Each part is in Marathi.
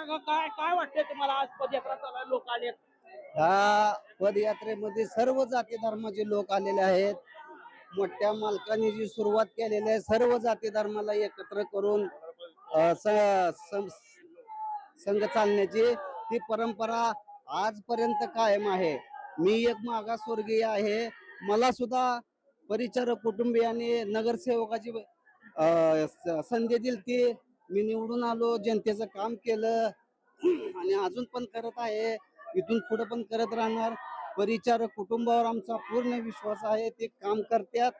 सांगा काय काय वाटतंय तुम्हाला? आज पदयात्रा चालू लोक आले ह्या पदयात्रेमध्ये सर्व जाती धर्माचे लोक आलेले आहेत. मोठ्या मालकाने जी सुरुवात केलेली आहे सर्व जाती धर्माला एकत्र करून अ, स- सं- संघ चालण्याची ती परंपरा आजपर्यंत कायम आहे. मी एक मागासवर्गीय आहे. मला सुद्धा परिचारक कुटुंबियांनी नगरसेवकाची अ, स- संधी दिली ती मी निवडून आलो जनतेचं काम केलं. आणि अजून पण करत आहे. इथून पुढे पण करत राहणार. परिचार कुटुंबावर आमचा पूर्ण विश्वास आहे. ते काम करतात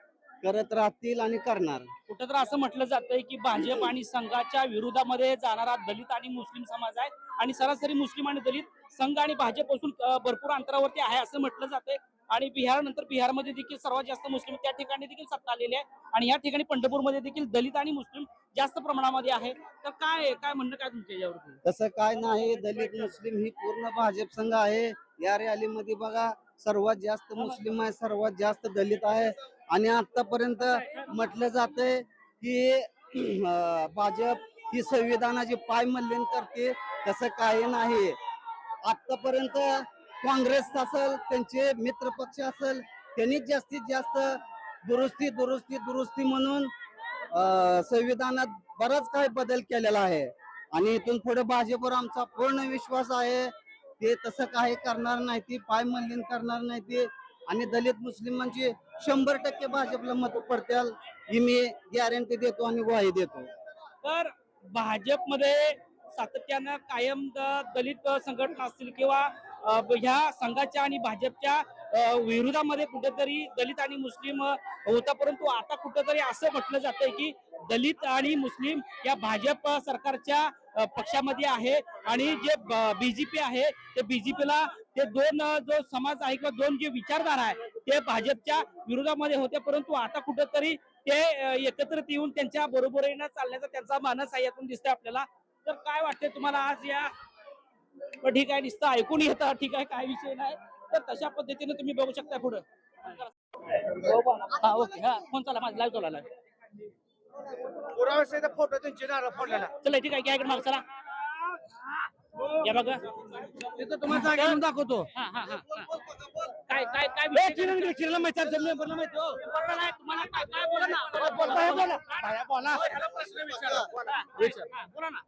करत राहतील आणि करणार. कुठं तर असं म्हटलं जातंय की भाजप आणि संघाच्या विरोधामध्ये जाणारा दलित आणि मुस्लिम समाज आहे. आणि सरासरी मुस्लिम आणि दलित संघ आणि भाजपपासून भरपूर अंतरावरती आहे असं म्हटलं जातंय. आणि बिहार नंतर बिहारमध्ये देखील सर्वात जास्त मुस्लिम त्या ठिकाणी देखील सत्ता आलेली आहे. आणि या ठिकाणी पंढरपूरमध्ये देखील दलित आणि मुस्लिम जास्त प्रमाणामध्ये आहे. तर काय काय म्हणणं काय तुमच्या यावरती तसं काय नाही. दलित मुस्लिम ही पूर्ण भाजप संघ आहे. या रॅलीमध्ये बघा सर्वात जास्त मुस्लिम आहे सर्वात जास्त दलित आहे. आणि आतापर्यंत म्हटलं जातंय की अं, भाजप ही संविधानाची पायमल्लन करते. तसं काही नाही. आतापर्यंत काँग्रेस असेल त्यांचे मित्र पक्ष असेल त्यांनी जास्तीत जास्त दुरुस्ती दुरुस्ती दुरुस्ती म्हणून संविधानात बराच काही बदल केलेला आहे. आणि इथून पुढे भाजपवर आमचा पूर्ण विश्वास आहे. ते तसं काही करणार नाही ती पायमल्लीन करणार नाही ते. आणि दलित मुस्लिमांची शंभर टक्के भाजपला मत पडतील ही मी गॅरंटी देतो आणि ग्वाही देतो. तर भाजपमध्ये सातत्यानं कायम दलित संघटना असतील किंवा ह्या संघाच्या आणि भाजपच्या विरोधामध्ये कुठेतरी दलित आणि मुस्लिम होता. परंतु आता कुठेतरी असं म्हटलं जातंय की दलित आणि मुस्लिम या भाजप सरकारच्या पक्षामध्ये आहे. आणि जे बीजेपी आहे ते बीजेपीला ते दोन जो समाज आहे किंवा दोन जे विचारधारा आहे ते भाजपच्या विरोधामध्ये होते. परंतु आता कुठेतरी ते एकत्रित येऊन त्यांच्या बरोबरीनं चालण्याचा त्यांचा मानस आहे यातून दिसतंय आपल्याला. तर काय वाटतंय तुम्हाला आज या बरं, ठीक आहे नुसतं ऐकून येतं ठीक आहे काय विषय नाही तर तशा पद्धतीने तुम्ही बघू शकता पुढं हा ओके हा फोन चाला माझा लाईव्ह फोटो नारळ फोडलेला चला ठीक आहे इकडे माग चला या बघा तिथं तुम्हाला जागा दाखवतो हा हा हा. काय काय काय विषय? माहिती मेंबरला माहिती हो. बोला नाही, तुम्हाला काय काय बोला ना बोला, बोला, बोला, बोला. बोला. बोला. ह्याला प्रश्न विचारा. हा, हा, बोला ना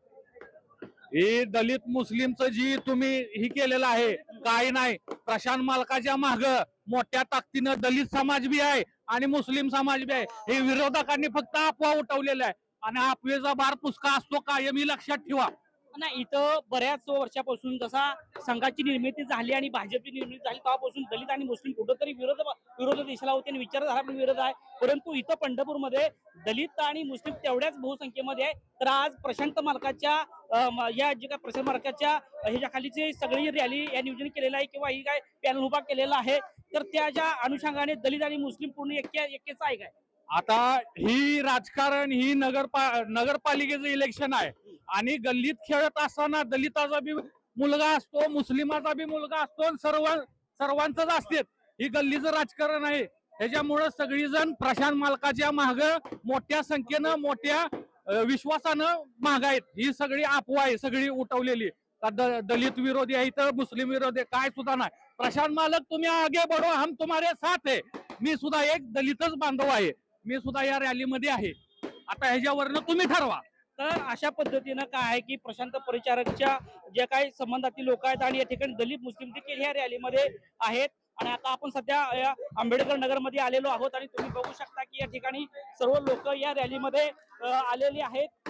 ही दलित मुस्लिमचं जी तुम्ही ही केलेलं आहे काही नाही. प्रशांत मालकाच्या माग मोठ्या ताकदीनं दलित समाज बी आहे आणि मुस्लिम समाज बी आहे. हे विरोधकांनी फक्त अफवा उठवलेल्या आहे आणि अफवेचा बार पुस्का असतो कायम ही लक्षात ठेवा. ना इथं बऱ्याच वर्षापासून जसा संघाची निर्मिती झाली आणि भाजपची निर्मिती झाली तेव्हापासून दलित आणि मुस्लिम कुठंतरी विरोध विरोध दिशेला होते आणि विचारधारा पण विरोध आहे. परंतु इथं पंढरपूरमध्ये दलित आणि मुस्लिम तेवढ्याच बहुसंख्येमध्ये आहे. तर आज प्रशांत मालकाच्या या जे काय प्रशांत मालकाच्या ह्याच्या खालीची सगळी रॅली या नियोजन केलेलं आहे किंवा ही काय पॅनल उभा केलेला आहे. तर त्याच्या अनुषंगाने दलित आणि मुस्लिम पूर्ण एक्या एकेच आहे काय? आता ही राजकारण ही नगरपा नगरपालिकेचं इलेक्शन आहे. आणि गल्लीत खेळत असताना दलिताचा बी मुलगा असतो मुस्लिमाचा बी मुलगा असतो सर्व सर्वांचाच असते. ही गल्लीचं राजकारण आहे. त्याच्यामुळं सगळीजण प्रशांत मालकाच्या माग मोठ्या संख्येनं मोठ्या विश्वासानं माग आहेत. ही सगळी अफवा आहे सगळी उठवलेली. का द- दलित विरोधी आहे तर मुस्लिम विरोधी काय सुद्धा नाही. प्रशांत मालक तुम्ही आगे बढो हम तुम्हारे साथ आहे. मी सुद्धा एक दलितच बांधव आहे. मी सुद्धा या रॅलीमध्ये आहे. आता ह्याच्यावरनं तुम्ही ठरवा. तर अशा पद्धतीनं काय आहे की प्रशांत परिचारकच्या जे काही संबंधातील लोक आहेत आणि या ठिकाणी दलित मुस्लिम देखील ह्या रॅलीमध्ये आहेत आणि आता आपण सध्या या आंबेडकर नगरमध्ये आलेलो आहोत आणि तुम्ही बघू शकता की या ठिकाणी सर्व लोक या रॅलीमध्ये आलेली आहेत.